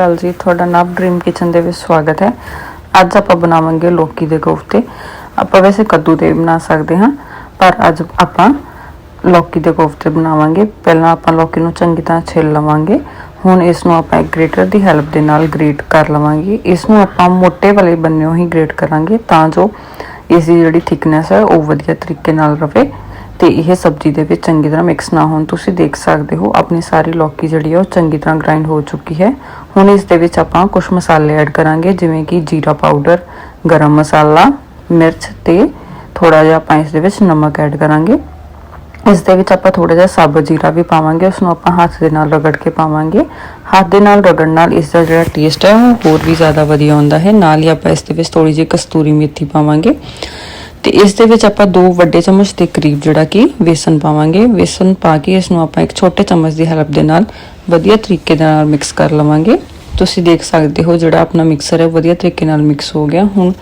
ਅਕਾਲ ਜੀ, ਤੁਹਾਡਾ ਨਵ ਡ੍ਰੀਮ ਕਿਚਨ ਦੇ ਵਿੱਚ ਸਵਾਗਤ ਹੈ। ਅੱਜ ਆਪਾਂ ਬਣਾਵਾਂਗੇ ਲੋਕੀ ਦੇ ਕੋਫਤੇ ਆਪਾਂ ਵੈਸੇ ਕੱਦੂ ਦੇ ਬਣਾ ਸਕਦੇ ਹਾਂ, ਪਰ ਅੱਜ ਆਪਾਂ ਲੋਕੀ ਦੇ ਕੋਫਤੇ ਬਣਾਵਾਂਗੇ। ਪਹਿਲਾਂ ਆਪਾਂ ਲੋਕੀ ਨੂੰ ਚੰਗੀ ਤਰ੍ਹਾਂ ਛਿੱਲ ਲਵਾਂਗੇ। ਹੁਣ ਇਸ ਨੂੰ ਆਪਾਂ ਇੱਕ ਗ੍ਰੇਟਰ ਦੀ ਹੈਲਪ ਦੇ ਨਾਲ ਗ੍ਰੇਟ ਕਰ ਲਵਾਂਗੇ। ਇਸ ਨੂੰ ਆਪਾਂ ਮੋٹے ਵਾਲੇ ਬੰਨਿਓ ਹੀ ਗ੍ਰੇਟ ਕਰਾਂਗੇ ਤਾਂ ਜੋ ਇਸ ਦੀ ਜਿਹੜੀ ਥਿਕਨੈਸ ਹੈ, ਉਹ ਵਧੀਆ ਤਰੀਕੇ ਨਾਲ ਰਵੇ। ਤੇ ਇਹ ਸਬਜ਼ੀ ਦੇ ਵਿੱਚ ਚੰਗੀ ਤਰ੍ਹਾਂ ਮਿਕਸ ਨਾ ਹੋਣ, ਤੁਸੀਂ ਦੇਖ ਸਕਦੇ ਹੋ ਆਪਣੀ ਸਾਰੀ ਲੌਕੀ ਜਿਹੜੀ ਹੈ ਉਹ ਚੰਗੀ ਤਰ੍ਹਾਂ ਗ੍ਰਾਈਂਡ ਹੋ ਚੁੱਕੀ ਹੈ। ਹੁਣ ਇਸ ਦੇ ਵਿੱਚ ਆਪਾਂ ਕੁਝ ਮਸਾਲੇ ਐਡ ਕਰਾਂਗੇ, ਜਿਵੇਂ ਕਿ ਜੀਰਾ ਪਾਊਡਰ ਗਰਮ ਮਸਾਲਾ, ਮਿਰਚ ਤੇ ਥੋੜਾ ਜਿਹਾ ਆਪਾਂ ਇਸ ਦੇ ਵਿੱਚ ਨਮਕ ਐਡ ਕਰਾਂਗੇ। ਇਸ ਦੇ ਵਿੱਚ ਆਪਾਂ ਥੋੜਾ ਜਿਹਾ ਸਾਬਤ ਜੀਰਾ ਵੀ ਪਾਵਾਂਗੇ ਉਸ ਨੂੰ ਆਪਾਂ ਹੱਥ ਦੇ ਨਾਲ ਰਗੜ ਕੇ ਪਾਵਾਂਗੇ। ਹੱਥ ਦੇ ਨਾਲ ਰਗੜਨ ਨਾਲ ਇਸ ਦਾ ਜਿਹੜਾ ਟੇਸਟ ਹੈ ਉਹ ਹੋਰ ਵੀ ਜ਼ਿਆਦਾ ਵਧੀਆ ਹੁੰਦਾ ਹੈ। ਨਾਲ ਹੀ ਆਪਾਂ ਇਸ ਦੇ ਵਿੱਚ ਥੋੜੀ ਜਿਹੀ ਕਸਤੂਰੀ ਮੇਥੀ ਪਾਵਾਂਗੇ। ਤੇ ਇਸ ਦੇ ਵਿੱਚ ਆਪਾਂ ਦੋ ਵੱਡੇ ਚਮਚ ਦੇ ਕਰੀਬ ਜਿਹੜਾ ਕਿ ਵੇਸਨ ਪਾਵਾਂਗੇ। ਵੇਸਨ ਪਾ ਕੇ ਇਸ ਨੂੰ ਆਪਾਂ ਇੱਕ ਛੋਟੇ ਚਮਚ ਦੀ ਹੈਲਪ ਦੇ ਨਾਲ ਵਧੀਆ ਤਰੀਕੇ ਦੇ ਨਾਲ ਮਿਕਸ ਕਰ ਲਵਾਂਗੇ। ਤੁਸੀਂ ਦੇਖ ਸਕਦੇ ਹੋ ਜਿਹੜਾ ਆਪਣਾ ਮਿਕਸਰ ਹੈ ਵਧੀਆ ਤਰੀਕੇ ਨਾਲ ਮਿਕਸ ਹੋ ਗਿਆ। ਹੁਣ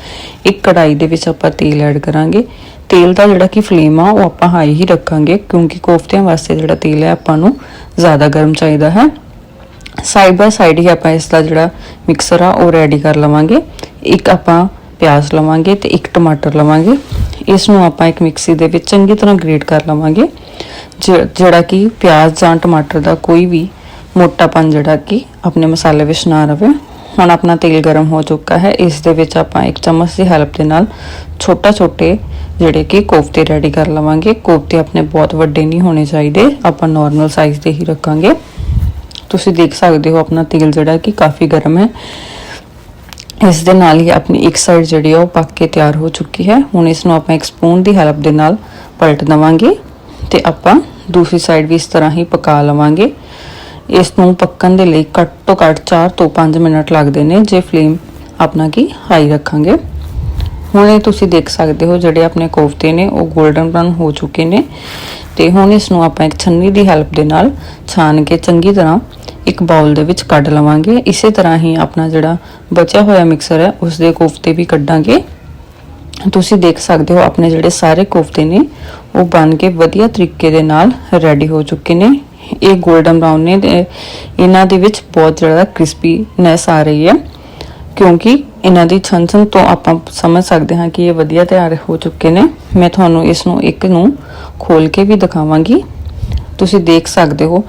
ਇੱਕ ਕੜਾਈ ਦੇ ਵਿੱਚ ਆਪਾਂ ਤੇਲ ਐਡ ਕਰਾਂਗੇ। ਤੇਲ ਦਾ ਜਿਹੜਾ ਕਿ ਫਲੇਮ ਆ, ਉਹ ਆਪਾਂ ਹਾਈ ਹੀ ਰੱਖਾਂਗੇ ਕਿਉਂਕਿ ਕੋਫਤਿਆਂ ਵਾਸਤੇ ਜਿਹੜਾ ਤੇਲ ਹੈ, ਆਪਾਂ ਨੂੰ ਜ਼ਿਆਦਾ ਗਰਮ ਚਾਹੀਦਾ ਹੈ। ਸਾਈਡ ਬਾਈ ਸਾਈਡ ਹੀ ਆਪਾਂ ਇਸ ਦਾ ਜਿਹੜਾ ਮਿਕਸਰ ਆ, ਉਹ ਰੈਡੀ ਕਰ ਲਵਾਂਗੇ। ਇੱਕ ਆਪਾਂ ਪਿਆਜ਼ ਲਵਾਂਗੇ ਤੇ ਇੱਕ ਟਮਾਟਰ ਲਵਾਂਗੇ। ਇਸ ਨੂੰ ਆਪਾਂ ਇੱਕ ਮਿਕਸੀ ਦੇ ਵਿੱਚ ਚੰਗੀ ਤਰ੍ਹਾਂ ਗ੍ਰੇਟ ਕਰ ਲਵਾਂਗੇ। ਜਿਹੜਾ ਕਿ ਪਿਆਜ਼ ਜਾਂ ਟਮਾਟਰ ਦਾ ਕੋਈ ਵੀ ਮੋਟਾਪਨ ਜਿਹੜਾ ਕਿ ਆਪਣੇ ਮਸਾਲੇ ਵਿੱਚ ਨਾ ਰਵੇ। ਹੁਣ ਆਪਣਾ ਤੇਲ ਗਰਮ ਹੋ ਚੁੱਕਾ ਹੈ। ਇਸ ਦੇ ਵਿੱਚ ਆਪਾਂ ਇੱਕ ਚਮਚ ਦੀ ਹੈਲਪ ਦੇ ਨਾਲ ਛੋਟਾ ਛੋਟੇ ਜਿਹੜੇ ਕਿ ਕੋਫਤੇ ਰੈਡੀ ਕਰ ਲਵਾਂਗੇ। ਕੋਫਤੇ ਆਪਣੇ ਬਹੁਤ ਵੱਡੇ ਨਹੀਂ ਹੋਣੇ ਚਾਹੀਦੇ। ਆਪਾਂ ਨਾਰਮਲ ਸਾਈਜ਼ ਦੇ ਹੀ ਰੱਖਾਂਗੇ। ਤੁਸੀਂ ਦੇਖ ਸਕਦੇ ਹੋ ਆਪਣਾ ਤੇਲ ਜਿਹੜਾ ਕਿ ਕਾਫੀ ਗਰਮ ਹੈ। ਇਸ ਦੇ ਨਾਲ ਹੀ ਆਪਣੀ ਇੱਕ ਸਾਈਡ ਜਿਹੜੀ ਆ ਉਹ ਪੱਕ ਕੇ ਤਿਆਰ ਹੋ ਚੁੱਕੀ ਹੈ। ਹੁਣ ਇਸ ਨੂੰ ਆਪਾਂ ਇੱਕ ਸਪੂਨ ਦੀ ਹੈਲਪ ਦੇ ਨਾਲ ਪਲਟ ਦਵਾਂਗੇ ਤੇ ਆਪਾਂ ਦੂਸਰੀ ਸਾਈਡ ਵੀ ਇਸ ਤਰ੍ਹਾਂ ਹੀ ਪਕਾ ਲਵਾਂਗੇ। ਇਸ ਨੂੰ ਪੱਕਣ ਦੇ ਲਈ ਘੱਟ ਤੋਂ ਘੱਟ 4 ਤੋਂ 5 ਮਿੰਟ ਲੱਗਦੇ ਨੇ, ਜੇ ਫਲੇਮ ਆਪਣਾ ਕੀ ਹਾਈ ਰੱਖਾਂਗੇ। ਹੁਣ ਇਹ ਤੁਸੀਂ ਦੇਖ ਸਕਦੇ ਹੋ ਜਿਹੜੇ ਆਪਣੇ ਕੋਫਤੇ ਨੇ, ਉਹ 골ਡਨ ਬ੍ਰਾਊਨ ਹੋ ਚੁੱਕੇ ਨੇ। ਤੇ ਹੁਣ ਇਸ ਨੂੰ ਆਪਾਂ ਇੱਕ ਛੰਨੀ ਦੀ ਹੈਲਪ ਦੇ ਨਾਲ ਛਾਣ ਕੇ ਚੰਗੀ ਤਰ੍ਹਾਂ ਇੱਕ ਬਾਉਲ ਦੇ ਵਿੱਚ ਕੱਢ ਲਵਾਂਗੇ। ਇਸੇ ਤਰ੍ਹਾਂ ਹੀ ਆਪਣਾ ਜਿਹੜਾ ਬਚਿਆ ਹੋਇਆ ਮਿਕਸਰ ਹੈ ਉਸ ਦੇ ਕੋਫਤੇ ਵੀ ਕੱਢਾਂਗੇ। ਤੁਸੀਂ ਦੇਖ ਸਕਦੇ ਹੋ ਆਪਣੇ ਜਿਹੜੇ ਸਾਰੇ ਕੋਫਤੇ ਨੇ, ਉਹ ਬਣ ਕੇ ਵਧੀਆ ਤਰੀਕੇ ਦੇ ਨਾਲ ਰੈਡੀ ਹੋ ਚੁੱਕੇ ਨੇ। ਇਹ 골ਡਨ ਬ੍ਰਾਊਨ ਨੇ ਇਹਨਾਂ ਦੇ ਵਿੱਚ ਬਹੁਤ ਜ਼ਿਆਦਾ ਕ੍ਰਿਸਪੀਨੈਸ ਆ ਰਹੀ ਹੈ, ਕਿਉਂਕਿ ਇਹਨਾਂ ਦੀ ਛਣ-ਛਣ ਤੋਂ ਆਪਾਂ ਸਮਝ ਸਕਦੇ ਹਾਂ ਕਿ ਇਹ ਵਧੀਆ ਤਿਆਰ ਹੋ ਚੁੱਕੇ ਨੇ। ਮੈਂ ਤੁਹਾਨੂੰ ਇਸ ਨੂੰ ਇੱਕ ਨੂੰ ਖੋਲ ਕੇ ਵੀ ਦਿਖਾਵਾਂਗੀ। ਤੁਸੀਂ ਦੇਖ ਸਕਦੇ ਹੋ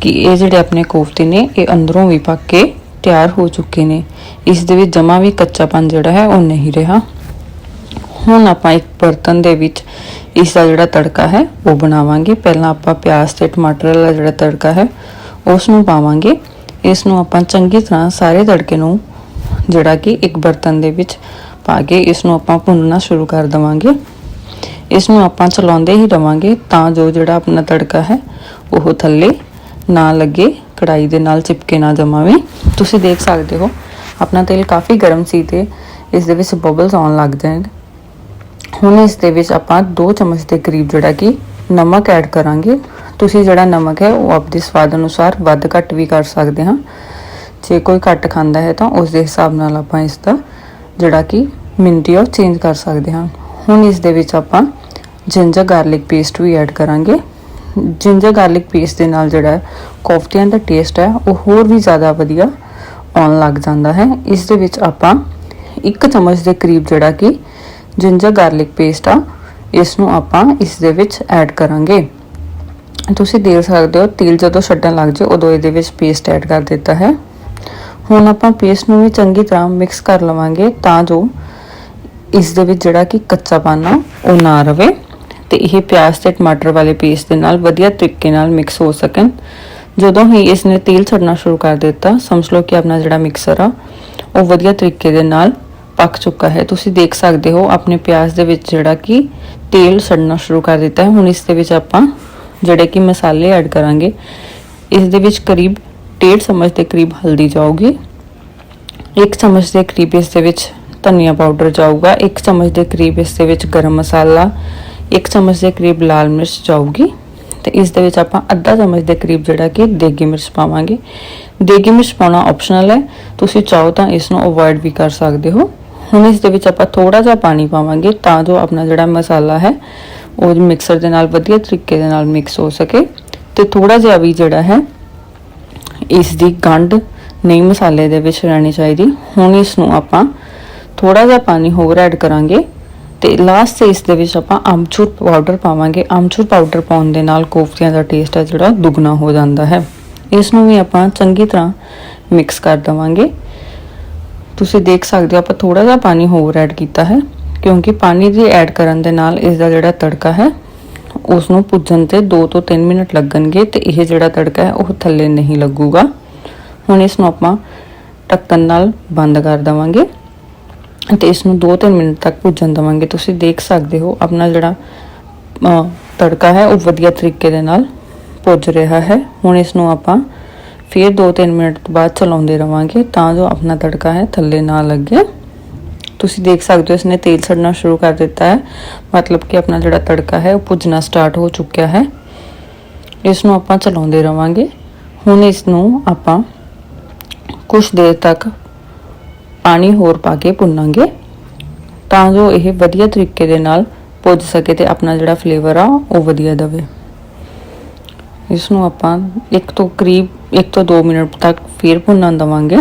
ਕਿ ਇਹ ਜਿਹੜੇ ਆਪਣੇ ਕੋਫਤੇ ਨੇ, ਇਹ ਅੰਦਰੋਂ ਵੀ ਪੱਕ ਕੇ ਤਿਆਰ ਹੋ ਚੁੱਕੇ ਨੇ। ਇਸ ਦੇ ਵਿੱਚ ਜਮਾ ਵੀ ਕੱਚਾਪਨ ਜਿਹੜਾ ਹੈ, ਉਹ ਨਹੀਂ ਰਿਹਾ। ਹੁਣ ਆਪਾਂ ਇੱਕ ਬਰਤਨ ਦੇ ਵਿੱਚ ਇਸ ਦਾ ਜਿਹੜਾ ਤੜਕਾ ਹੈ, ਉਹ ਬਣਾਵਾਂਗੇ। ਪਹਿਲਾਂ ਆਪਾਂ ਪਿਆਜ਼ ਤੇ ਟਮਾਟਰ ਵਾਲਾ ਜਿਹੜਾ ਤੜਕਾ ਹੈ, ਉਸ ਨੂੰ ਪਾਵਾਂਗੇ। ਇਸ ਨੂੰ ਆਪਾਂ ਚੰਗੀ ਤਰ੍ਹਾਂ ਸਾਰੇ ਤੜਕੇ ਨੂੰ ਜਿਹੜਾ ਕਿ ਇੱਕ ਬਰਤਨ ਦੇ ਵਿੱਚ ਪਾ ਕੇ ਇਸ ਨੂੰ ਆਪਾਂ ਭੁੰਨਣਾ ਸ਼ੁਰੂ ਕਰ ਦਵਾਂਗੇ। ਇਸ ਨੂੰ ਆਪਾਂ ਚਲਾਉਂਦੇ ਹੀ ਰਵਾਂਗੇ ਤਾਂ ਜੋ ਜਿਹੜਾ ਆਪਣਾ ਤੜਕਾ ਹੈ, ਉਹ ਥੱਲੇ ਨਾ ਲੱਗੇ, ਕੜਾਈ ਦੇ ਨਾਲ ਚਿਪਕੇ ਨਾ ਜਮਾਵੇ ਤੁਸੀਂ ਦੇਖ ਸਕਦੇ ਹੋ, ਆਪਣਾ ਤੇਲ ਕਾਫੀ ਗਰਮ ਸੀ ਤੇ ਇਸ ਦੇ ਵਿੱਚ ਬਬਲਸ ਆਉਣ ਲੱਗ ਜਾਣ ਹੁਣ ਇਸ ਦੇ ਵਿੱਚ ਆਪਾਂ 2 ਚਮਚ ਦੇ ਕਰੀਬ ਜਿਹੜਾ ਕਿ ਨਮਕ ਐਡ ਕਰਾਂਗੇ। ਤੁਸੀਂ ਜਿਹੜਾ ਨਮਕ ਹੈ, ਉਹ ਆਪਦੇ ਸਵਾਦ ਅਨੁਸਾਰ ਵੱਧ ਘੱਟ ਵੀ ਕਰ ਸਕਦੇ ਹਾਂ। ਜੇ ਕੋਈ ਘੱਟ ਖਾਂਦਾ ਹੈ ਤਾਂ ਉਸ ਦੇ ਹਿਸਾਬ ਨਾਲ ਆਪਾਂ ਇਸ ਦਾ ਜਿਹੜਾ ਕਿ ਮਿੰਟੀ ਉਹ ਚੇਂਜ ਕਰ ਸਕਦੇ ਹਾਂ। ਹੁਣ ਇਸ ਦੇ ਵਿੱਚ ਆਪਾਂ ਜਿੰਜਰ ਗਾਰਲਿਕ ਪੇਸਟ ਵੀ ਐਡ ਕਰਾਂਗੇ। ਜਿੰਜਰ ਗਾਰਲਿਕ ਪੇਸਟ ਦੇ ਨਾਲ ਜਿਹੜਾ ਹੈ, ਕੋਫਤਿਆਂ ਦਾ ਟੇਸਟ ਹੈ, ਉਹ ਹੋਰ ਵੀ ਜ਼ਿਆਦਾ ਵਧੀਆ ਆਉਣ ਲੱਗ ਜਾਂਦਾ ਹੈ। ਇਸ ਦੇ ਵਿੱਚ ਆਪਾਂ ਇੱਕ ਚਮਚ ਦੇ ਕਰੀਬ ਜਿਹੜਾ ਕਿ ਜਿੰਜਰ ਗਾਰਲਿਕ ਪੇਸਟ ਆ, ਇਸ ਨੂੰ ਆਪਾਂ ਇਸ ਦੇ ਵਿੱਚ ਐਡ ਕਰਾਂਗੇ। ਤੁਸੀਂ ਦੇਖ ਸਕਦੇ ਹੋ, ਤੇਲ ਜਦੋਂ ਛੱਡਣ ਲੱਗ ਜਾਏ ਉਦੋਂ ਇਹਦੇ ਵਿੱਚ ਪੇਸਟ ਐਡ ਕਰ ਦਿੱਤਾ ਹੈ। ਹੁਣ ਆਪਾਂ ਪੇਸਟ ਨੂੰ ਵੀ ਚੰਗੀ ਤਰ੍ਹਾਂ ਮਿਕਸ ਕਰ ਲਵਾਂਗੇ ਤਾਂ ਜੋ ਇਸ ਦੇ ਵਿੱਚ ਜਿਹੜਾ ਕਿ ਕੱਚਾਪਨ ਆ, ਉਹ ਨਾ ਰਵੇ। ਤੇ ਇਹ ਪਿਆਜ਼ ਤੇ ਟਮਾਟਰ ਵਾਲੇ ਪੇਸਟ ਦੇ ਨਾਲ ਵਧੀਆ ਤਰੀਕੇ ਨਾਲ ਮਿਕਸ ਹੋ ਸਕਣ। ਜਦੋਂ ਹੀ ਇਸ ਨੇ ਤੇਲ ਛੱਡਣਾ ਸ਼ੁਰੂ ਕਰ ਦਿੱਤਾ, ਸਮਝ ਲਓ ਕਿ ਆਪਣਾ ਜਿਹੜਾ ਮਿਕਸਰ ਆ, ਉਹ ਵਧੀਆ ਤਰੀਕੇ ਦੇ ਨਾਲ ਪੱਕ ਚੁੱਕਾ ਹੈ। ਤੁਸੀਂ ਦੇਖ ਸਕਦੇ ਹੋ ਆਪਣੇ ਪਿਆਜ਼ ਦੇ ਵਿੱਚ ਜਿਹੜਾ ਕਿ ਤੇਲ ਛੱਡਣਾ ਸ਼ੁਰੂ ਕਰ ਦਿੱਤਾ ਹੈ। ਹੁਣ ਇਸ ਦੇ ਵਿੱਚ ਆਪਾਂ ਜਿਹੜੇ ਕਿ ਮਸਾਲੇ ਐਡ ਕਰਾਂਗੇ, ਇਸ ਦੇ ਵਿੱਚ ਕਰੀਬ 1.5 ਚਮਚ ਦੇ ਕਰੀਬ ਹਲਦੀ ਜਾਊਗੀ 1 ਚਮਚ ਦੇ ਕਰੀਬ ਇਸ ਦੇ ਵਿੱਚ ਧਨੀਆ ਪਾਊਡਰ ਜਾਊਗਾ 1 ਚਮਚ ਦੇ ਕਰੀਬ ਇਸ ਦੇ ਵਿੱਚ ਗਰਮ ਮਸਾਲਾ 1 ਚਮਚ ਦੇ ਕਰੀਬ ਲਾਲ ਮਿਰਚ ਜਾਊਗੀ ਤੇ ਇਸ ਦੇ ਵਿੱਚ ਆਪਾਂ ਅੱਧਾ ਚਮਚ ਦੇ ਕਰੀਬ ਜਿਹੜਾ ਕਿ ਦੇਗੀ ਮਿਰਚ ਪਾਵਾਂਗੇ। ਦੇਗੀ ਮਿਰਚ ਪਾਉਣਾ ਆਪਸ਼ਨਲ ਹੈ। ਤੁਸੀਂ ਚਾਹੋ ਤਾਂ ਇਸ ਨੂੰ ਅਵੋਇਡ ਵੀ ਕਰ ਸਕਦੇ ਹੋ। ਹੁਣ ਇਸ ਦੇ ਵਿੱਚ ਆਪਾਂ ਥੋੜਾ ਜਿਹਾ ਪਾਣੀ ਪਾਵਾਂਗੇ ਤਾਂ ਜੋ ਆਪਣਾ ਜਿਹੜਾ ਮਸਾਲਾ ਹੈ, ਉਹ ਮਿਕਸਰ ਦੇ ਨਾਲ ਵਧੀਆ ਤਰੀਕੇ ਦੇ ਨਾਲ ਮਿਕਸ ਹੋ ਸਕੇ। ਤੇ ਥੋੜਾ ਜਿਹਾ ਵੀ ਜਿਹੜਾ ਹੈ, ਇਸ ਦੀ ਗੰਢ ਨਹੀਂ ਮਸਾਲੇ ਦੇ ਵਿੱਚ ਰਹਿਣੀ ਚਾਹੀਦੀ। ਹੁਣ ਇਸ ਨੂੰ ਆਪਾਂ ਥੋੜਾ ਜਿਹਾ ਪਾਣੀ ਹੋਰ ਐਡ ਕਰਾਂਗੇ। ਤੇ ਲਾਸਟ ਤੇ ਇਸ ਦੇ ਵਿੱਚ ਆਪਾਂ ਆਮਚੂਰ ਪਾਊਡਰ ਪਾਵਾਂਗੇ। ਆਮਚੂਰ ਪਾਊਡਰ ਪਾਉਣ ਦੇ ਨਾਲ ਕੋਫਤਿਆਂ ਦਾ ਟੇਸਟ ਹੈ ਜਿਹੜਾ ਦੁੱਗਣਾ ਹੋ ਜਾਂਦਾ ਹੈ। ਇਸ ਨੂੰ ਵੀ ਆਪਾਂ ਚੰਗੀ ਤਰ੍ਹਾਂ ਮਿਕਸ ਕਰ ਦਵਾਂਗੇ। ਤੁਸੀਂ ਦੇਖ ਸਕਦੇ ਹੋ ਆਪਾਂ ਥੋੜਾ ਜਿਹਾ ਪਾਣੀ ਹੋਰ ਐਡ ਕੀਤਾ ਹੈ, ਕਿਉਂਕਿ ਪਾਣੀ ਦੀ ਐਡ ਕਰਨ ਦੇ ਨਾਲ ਇਸ ਦਾ ਜਿਹੜਾ ਤੜਕਾ ਹੈ ਉਸ ਨੂੰ ਭੁੱਜਣ ਤੇ 2 ਤੋਂ 3 ਮਿੰਟ ਲੱਗਣਗੇ ਤੇ ਇਹ ਜਿਹੜਾ ਤੜਕਾ ਹੈ, ਉਹ ਥੱਲੇ ਨਹੀਂ ਲੱਗੂਗਾ। ਹੁਣ ਇਸ ਨੂੰ ਆਪਾਂ ਢੱਕਣ ਨਾਲ ਬੰਦ ਕਰ ਦਵਾਂਗੇ। ਤੇ ਇਸ ਨੂੰ 2-3 ਮਿੰਟ ਤੱਕ ਭੁੱਜਣ ਦਵਾਂਗੇ। ਤੁਸੀਂ ਦੇਖ ਸਕਦੇ ਹੋ ਆਪਣਾ ਜਿਹੜਾ ਅ, ਤੜਕਾ ਹੈ ਉਹ ਵਧੀਆ ਤਰੀਕੇ ਦੇ ਨਾਲ ਭੁੱਜ ਰਿਹਾ ਹੈ। ਹੁਣ ਇਸ ਨੂੰ ਆਪਾਂ ਫਿਰ 2-3 ਮਿੰਟ ਤੋਂ ਬਾਅਦ ਚਲਾਉਂਦੇ ਰਵਾਂਗੇ ਤਾਂ ਜੋ ਆਪਣਾ ਤੜਕਾ ਹੈ ਥੱਲੇ ਨਾ ਲੱਗੇ। ਤੁਸੀਂ ਦੇਖ ਸਕਦੇ ਹੋ ਇਸਨੇ ਤੇਲ ਛੱਡਣਾ ਸ਼ੁਰੂ ਕਰ ਦਿੱਤਾ ਹੈ। ਮਤਲਬ ਕਿ ਆਪਣਾ ਜਿਹੜਾ ਤੜਕਾ ਹੈ ਉਹ ਭੁੱਜਣਾ ਸਟਾਰਟ ਹੋ ਚੁੱਕਿਆ ਹੈ। ਇਸ ਨੂੰ ਆਪਾਂ ਚਲਾਉਂਦੇ ਰਵਾਂਗੇ। ਹੁਣ ਇਸ ਨੂੰ ਆਪਾਂ ਕੁਝ ਦੇਰ ਤੱਕ ਪਾਣੀ ਹੋਰ ਪਾ ਕੇ ਭੁੰਨਾਂਗੇ ਤਾਂ ਜੋ ਇਹ ਵਧੀਆ ਤਰੀਕੇ ਦੇ ਨਾਲ ਪੁੱਜ ਸਕੇ ਤੇ ਆਪਣਾ ਜਿਹੜਾ ਫਲੇਵਰ ਆ, ਉਹ ਵਧੀਆ ਦਵੇ। ਇਸ ਨੂੰ ਆਪਾਂ ਇੱਕ ਤੋਂ ਕਰੀਬ 1 ਤੋਂ 2 ਮਿੰਟ ਤੱਕ ਫਿਰ ਭੁੰਨਣ ਦਵਾਂਗੇ।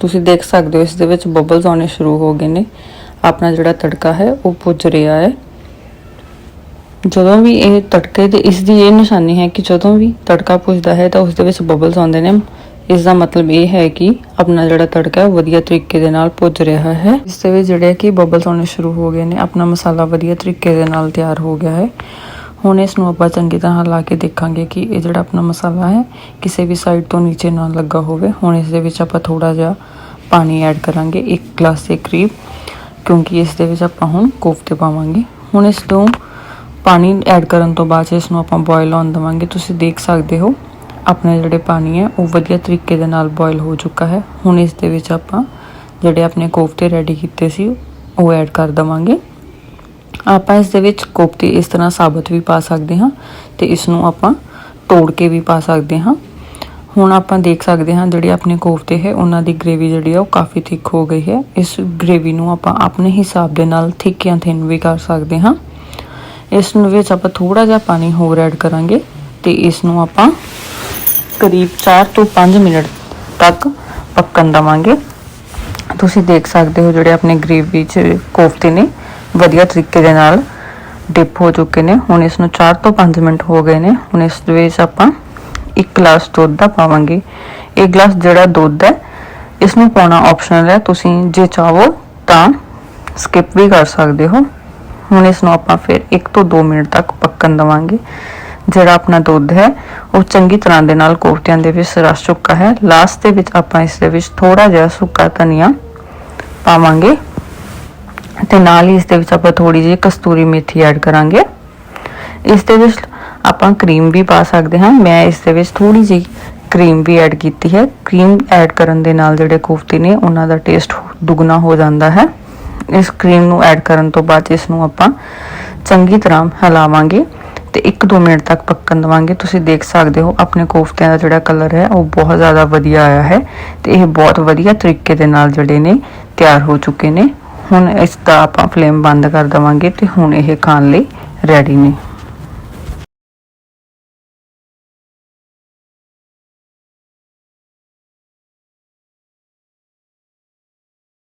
ਤੁਸੀਂ ਦੇਖ ਸਕਦੇ ਹੋ, ਇਸ ਦੇ ਵਿੱਚ ਬਬਲਸ ਆਉਣੇ ਸ਼ੁਰੂ ਹੋ ਗਏ ਨੇ। ਆਪਣਾ ਜਿਹੜਾ ਤੜਕਾ ਹੈ, ਉਹ ਭੁੱਜ ਰਿਹਾ ਹੈ। ਜਦੋਂ ਵੀ ਇਹ ਤੜਕੇ ਦੇ, ਇਸ ਦੀ ਇਹ ਨਿਸ਼ਾਨੀ ਹੈ ਕਿ ਜਦੋਂ ਵੀ ਤੜਕਾ ਪੁੱਜਦਾ ਹੈ ਤਾਂ ਉਸ ਦੇ ਵਿੱਚ ਬਬਲਸ ਆਉਂਦੇ ਨੇ। ਇਸ ਦਾ ਮਤਲਬ ਇਹ ਹੈ ਕਿ ਆਪਣਾ ਜਿਹੜਾ ਤੜਕਾ ਹੈ ਉਹ ਵਧੀਆ ਤਰੀਕੇ ਦੇ ਨਾਲ ਭੁੱਜ ਰਿਹਾ ਹੈ। ਇਸ ਦੇ ਵਿੱਚ ਜਿਹੜੇ ਕਿ ਬਬਲਸ ਆਉਣੇ ਸ਼ੁਰੂ ਹੋ ਗਏ ਨੇ, ਆਪਣਾ ਮਸਾਲਾ ਵਧੀਆ ਤਰੀਕੇ ਦੇ ਨਾਲ ਤਿਆਰ ਹੋ ਗਿਆ ਹੈ। ਹੁਣ ਇਸ ਨੂੰ ਆਪਾਂ ਚੰਗੀ ਤਰ੍ਹਾਂ ਲਾ ਕੇ ਦੇਖਾਂਗੇ ਕਿ ਇਹ ਜਿਹੜਾ ਆਪਣਾ ਮਸਾਲਾ ਹੈ, ਕਿਸੇ ਵੀ ਸਾਈਡ ਤੋਂ ਨੀਚੇ ਨਾ ਲੱਗਾ ਹੋਵੇ। ਹੁਣ ਇਸ ਦੇ ਵਿੱਚ ਆਪਾਂ ਥੋੜਾ ਜਿਹਾ ਪਾਣੀ ਐਡ ਕਰਾਂਗੇ 1 ਗਲਾਸ ਦੇ ਕਰੀਬ, ਕਿਉਂਕਿ ਇਸ ਦੇ ਵਿੱਚ ਆਪਾਂ ਹੁਣ ਕੋਫਤੇ ਪਾਵਾਂਗੇ। ਹੁਣ ਇਸ ਨੂੰ ਪਾਣੀ ਐਡ ਕਰਨ ਤੋਂ ਬਾਅਦ 'ਚ ਇਸ ਨੂੰ ਆਪਾਂ ਬੋਇਲ ਹੋਣ ਦੇਵਾਂਗੇ। ਤੁਸੀਂ ਦੇਖ ਸਕਦੇ ਹੋ ਆਪਣੇ ਜਿਹੜੇ ਪਾਣੀ ਹੈ, ਉਹ ਵਧੀਆ ਤਰੀਕੇ ਦੇ ਨਾਲ ਬੋਇਲ ਹੋ ਚੁੱਕਾ ਹੈ। ਹੁਣ ਇਸ ਦੇ ਵਿੱਚ ਆਪਾਂ ਜਿਹੜੇ ਆਪਣੇ ਕੋਫਤੇ ਰੈਡੀ ਕੀਤੇ ਸੀ, ਉਹ ਐਡ ਕਰ ਦਵਾਂਗੇ। ਆਪਾਂ ਇਸ ਦੇ ਵਿੱਚ ਕੋਫਤੇ ਇਸ ਤਰ੍ਹਾਂ ਸਾਬਤ ਵੀ ਪਾ ਸਕਦੇ ਹਾਂ ਤੇ ਇਸ ਨੂੰ ਆਪਾਂ ਤੋੜ ਕੇ ਵੀ ਪਾ ਸਕਦੇ ਹਾਂ। ਹੁਣ ਆਪਾਂ ਦੇਖ ਸਕਦੇ ਹਾਂ ਜਿਹੜੇ ਆਪਣੇ ਕੋਫਤੇ ਹੈ, ਉਹਨਾਂ ਦੀ ਗ੍ਰੇਵੀ ਜਿਹੜੀ ਆ, ਉਹ ਕਾਫੀ ਥਿਕ ਹੋ ਗਈ ਹੈ। ਇਸ ਗ੍ਰੇਵੀ ਨੂੰ ਆਪਾਂ ਆਪਣੇ ਹਿਸਾਬ ਦੇ ਨਾਲ ਥਿਕ ਜਾਂ ਥਿਨ ਵੀ ਕਰ ਸਕਦੇ ਹਾਂ। ਇਸ ਨੂੰ ਵਿੱਚ ਆਪਾਂ ਥੋੜਾ ਜਿਹਾ ਪਾਣੀ ਹੋਰ ਐਡ ਕਰਾਂਗੇ ਤੇ ਇਸ ਨੂੰ ਆਪਾਂ ਕਰੀਬ 4 ਤੋਂ 5 ਮਿੰਟ ਤੱਕ ਪੱਕਣ ਦਵਾਂਗੇ। ਤੁਸੀਂ ਦੇਖ ਸਕਦੇ ਹੋ ਜਿਹੜੇ ਆਪਣੇ ਗ੍ਰੇਵੀ ਚ ਕੋਫਤੇ ਨੇ, ਵਧੀਆ ਤਰੀਕੇ ਦੇ ਨਾਲ ਡਿਪ ਹੋ ਚੁੱਕੇ ਨੇ। ਹੁਣ ਇਸ ਨੂੰ 4 ਤੋਂ 5 ਮਿੰਟ ਹੋ ਗਏ ਨੇ। ਹੁਣ ਇਸ ਦੇ ਵਿੱਚ ਆਪਾਂ 1 ਗਲਾਸ ਦੁੱਧ ਦਾ ਪਾਵਾਂਗੇ। ਇਹ ਗਲਾਸ ਜਿਹੜਾ ਦੁੱਧ ਹੈ, ਇਸ ਨੂੰ ਪਾਉਣਾ ਆਪਸ਼ਨਲ ਹੈ। ਤੁਸੀਂ ਜੇ ਚਾਹੋ ਤਾਂ ਸਕਿਪ ਵੀ ਕਰ ਸਕਦੇ ਹੋ। ਹੁਣ ਇਸ ਨੂੰ ਆਪਾਂ ਫਿਰ 1 ਤੋਂ 2 ਮਿੰਟ ਤੱਕ ਪੱਕਣ ਦਵਾਂਗੇ। ਜਿਹੜਾ ਆਪਣਾ ਦੁੱਧ ਹੈ, ਉਹ ਚੰਗੀ ਤਰ੍ਹਾਂ ਦੇ ਨਾਲ ਕੋਫਤਿਆਂ ਦੇ ਵਿੱਚ ਰਸ ਚੁੱਕਾ ਹੈ। ਲਾਸਟ ਦੇ ਵਿੱਚ ਆਪਾਂ ਇਸ ਦੇ ਵਿੱਚ ਥੋੜਾ ਜਿਹਾ ਸੁੱਕਾ ਧਨੀਆ ਪਾਵਾਂਗੇ ਤੇ ਨਾਲ ਹੀ ਇਸ ਦੇ ਵਿੱਚ ਆਪਾਂ ਥੋੜੀ ਜਿਹੀ ਕਸਤੂਰੀ ਮੇਥੀ ਐਡ ਕਰਾਂਗੇ। ਇਸ ਦੇ ਵਿੱਚ ਆਪਾਂ ਕਰੀਮ ਵੀ ਪਾ ਸਕਦੇ ਹਾਂ। ਮੈਂ ਇਸ ਦੇ ਵਿੱਚ ਥੋੜੀ ਜਿਹੀ ਕਰੀਮ ਵੀ ਐਡ ਕੀਤੀ ਹੈ। ਕਰੀਮ ਐਡ ਕਰਨ ਦੇ ਨਾਲ ਜਿਹੜੇ ਕੋਫਤੇ ਨੇ, ਉਹਨਾਂ ਦਾ ਟੇਸਟ ਦੁੱਗਣਾ ਹੋ ਜਾਂਦਾ ਹੈ। ਇਸ ਕਰੀਮ ਨੂੰ ਐਡ ਕਰਨ ਤੋਂ ਬਾਅਦ ਇਸ ਨੂੰ ਆਪਾਂ ਚੰਗੀ ਤਰ੍ਹਾਂ ਹਿਲਾਵਾਂਗੇ। ਤੇ 1-2 ਮਿੰਟ ਤੱਕ ਪੱਕਣ ਦਵਾਂਗੇ। ਤੁਸੀਂ ਦੇਖ ਸਕਦੇ ਹੋ ਆਪਣੇ ਕੋਫਤਿਆਂ ਦਾ ਜਿਹੜਾ ਕਲਰ ਹੈ, ਉਹ ਬਹੁਤ ਜ਼ਿਆਦਾ ਵਧੀਆ ਆਇਆ ਹੈ ਤੇ ਇਹ ਬਹੁਤ ਵਧੀਆ ਤਰੀਕੇ ਦੇ ਨਾਲ ਜਿਹੜੇ ਨੇ ਤਿਆਰ ਹੋ ਚੁੱਕੇ ਨੇ। ਹੁਣ ਇਸ ਦਾ ਆਪਾਂ ਫਲੇਮ ਬੰਦ ਕਰ ਦਵਾਂਗੇ ਤੇ ਹੁਣ ਇਹ ਖਾਣ ਲਈ ਰੈਡੀ ਨੇ।